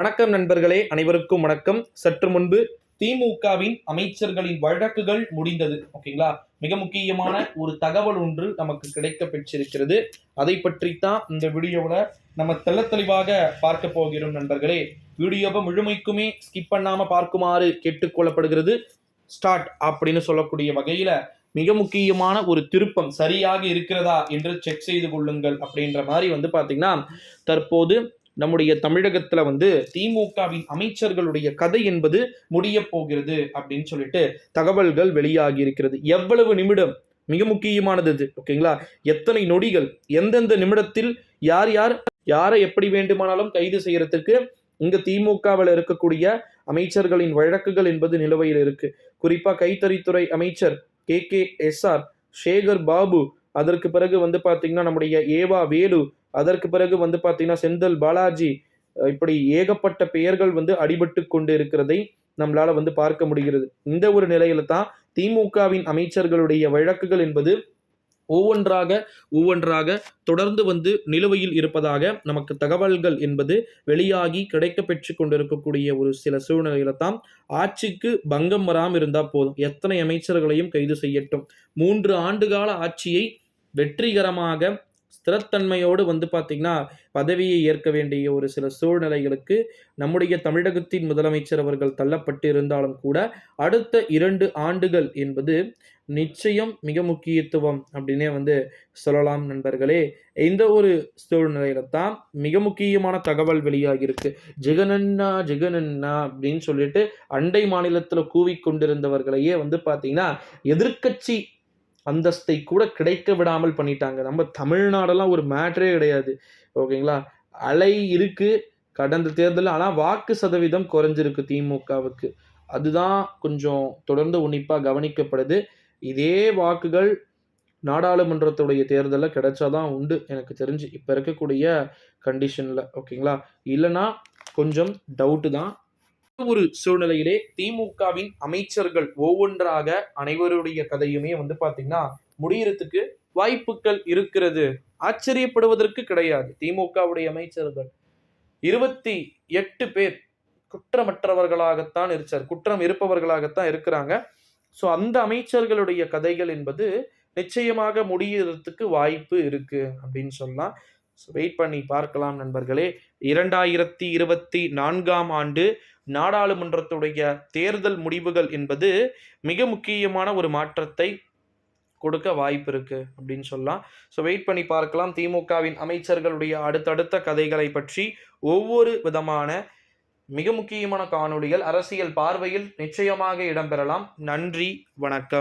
வணக்கம் நண்பர்களே அனைவருக்கும் வணக்கம். சற்று முன்பு திமுகவின் அமைச்சர்களின் வழக்குகள் முடிந்தது ஓகேங்களா? மிக முக்கியமான ஒரு தகவல் ஒன்று நமக்கு கிடைக்க பெற்றிருக்கிறது அதை பற்றித்தான் இந்த வீடியோவில் நம்ம தெள்ள தெளிவாக பார்க்க போகிறோம் நண்பர்களே. வீடியோவை முழுமைக்குமே ஸ்கிப் பண்ணாமல் பார்க்குமாறு கேட்டுக்கொள்ளப்படுகிறது ஸ்டார்ட் அப்படின்னு சொல்லக்கூடிய வகையில மிக முக்கியமான ஒரு திருப்பம் சரியாக இருக்கிறதா என்று செக் செய்து கொள்ளுங்கள் அப்படின்ற மாதிரி வந்து பாத்தீங்கன்னா தற்போது நம்முடைய தமிழகத்துல வந்து திமுகவின் அமைச்சர்களுடைய கதை என்பது முடிய போகிறது அப்படின்னு சொல்லிட்டு தகவல்கள் வெளியாகி இருக்கிறது. எவ்வளவு நிமிடம்? மிக முக்கியமானது இது. ஓகேங்களா? எத்தனை நொடிகள்? எந்தெந்த நிமிடத்தில் யார் யார் யாரை எப்படி வேண்டுமானாலும் கைது செய்யறதுக்கு இங்க திமுகவில் இருக்கக்கூடிய அமைச்சர்களின் வழக்குகள் என்பது நிலுவையில் இருக்கு. குறிப்பா கைத்தறித்துறை அமைச்சர் K K S R Sekar Babu அதற்கு பிறகு வந்து பாத்தீங்கன்னா நம்முடைய ஏவா வேலு அதற்கு பிறகு வந்து பார்த்தீங்கன்னா செந்தில் பாலாஜி இப்படி ஏகப்பட்ட பெயர்கள் வந்து அடிபட்டு கொண்டு இருக்கிறதை நம்மளால வந்து பார்க்க முடிகிறது. இந்த ஒரு நிலையில தான் திமுகவின் அமைச்சர்களுடைய வழக்குகள் என்பது ஒவ்வொன்றாக ஒவ்வொன்றாக தொடர்ந்து வந்து நிலுவையில் இருப்பதாக நமக்கு தகவல்கள் என்பது வெளியாகி கிடைக்க பெற்று கொண்டிருக்கக்கூடிய ஒரு சில சூழ்நிலையில தான் ஆட்சிக்கு பங்கம் வராமல் இருந்தா போதும். எத்தனை அமைச்சர்களையும் கைது செய்யட்டும். மூன்று ஆண்டுகால ஆட்சியை வெற்றிகரமாக ஸ்திரத்தன்மையோடு வந்து பார்த்திங்கன்னா பதவியை ஏற்க வேண்டிய ஒரு சில சூழ்நிலைகளுக்கு நம்முடைய தமிழகத்தின் முதலமைச்சர் அவர்கள் தள்ளப்பட்டு இருந்தாலும் கூட அடுத்த இரண்டு ஆண்டுகள் என்பது நிச்சயம் மிக முக்கியத்துவம் அப்படின்னே வந்து சொல்லலாம் நண்பர்களே. இந்த ஒரு சூழ்நிலையில தான் மிக முக்கியமான தகவல் வெளியாகியிருக்கு. ஜெகனண்ணா ஜெகனண்ணா அப்படின்னு சொல்லிட்டு அண்டை மாநிலத்தில் கூவிக்கொண்டிருந்தவர்களையே வந்து பார்த்தீங்கன்னா எதிர்க்கட்சி அந்தஸ்தை கூட கிடைக்க விடாமல் பண்ணிட்டாங்க. நம்ம தமிழ்நாடெல்லாம் ஒரு மேட்ரே கிடையாது. ஓகேங்களா? அலை இருக்கு கடந்த தேர்தலில் ஆனால் வாக்கு சதவீதம் குறைஞ்சிருக்கு திமுகவுக்கு. அதுதான் கொஞ்சம் தொடர்ந்து உன்னிப்பாக கவனிக்கப்படுது. இதே வாக்குகள் நாடாளுமன்றத்துடைய தேர்தலில் கிடைச்சாதான் உண்டு எனக்கு தெரிஞ்சு. இப்போ இருக்கக்கூடிய கண்டிஷனில் ஓகேங்களா? இல்லைன்னா கொஞ்சம் டவுட்டு தான். ஒரு சூழ்நிலையிலே திமுகவின் அமைச்சர்கள் ஒவ்வொன்றாக அனைவருடைய கதையுமே வந்து பாத்தீங்கன்னா முடியறதுக்கு வாய்ப்புகள் இருக்கிறது. ஆச்சரியப்படுவதற்கு கிடையாது. திமுகவுடைய அமைச்சர்கள் இருபத்தி எட்டு பேர் குற்றமற்றவர்களாகத்தான் இருச்சார். குற்றம் இருப்பவர்களாகத்தான் இருக்கிறாங்க. ஸோ அந்த அமைச்சர்களுடைய கதைகள் என்பது நிச்சயமாக முடியறதுக்கு வாய்ப்பு இருக்கு அப்படின்னு சொல்லலாம். வெயிட் பண்ணி பார்க்கலாம் நண்பர்களே. இரண்டாயிரத்தி இருபத்தி நான்காம் ஆண்டு நாடாளுமன்றத்துடைய தேர்தல் முடிவுகள் என்பது மிக முக்கியமான ஒரு மாற்றத்தை கொடுக்க வாய்ப்பு இருக்கு அப்படின்னு சொல்லலாம். ஸோ வெயிட் பண்ணி பார்க்கலாம். திமுகவின் அமைச்சர்களுடைய அடுத்தடுத்த கதைகளை பற்றி ஒவ்வொரு விதமான மிக முக்கியமான காணொளிகள் அரசியல் பார்வையில் நிச்சயமாக இடம்பெறலாம். நன்றி வணக்கம்.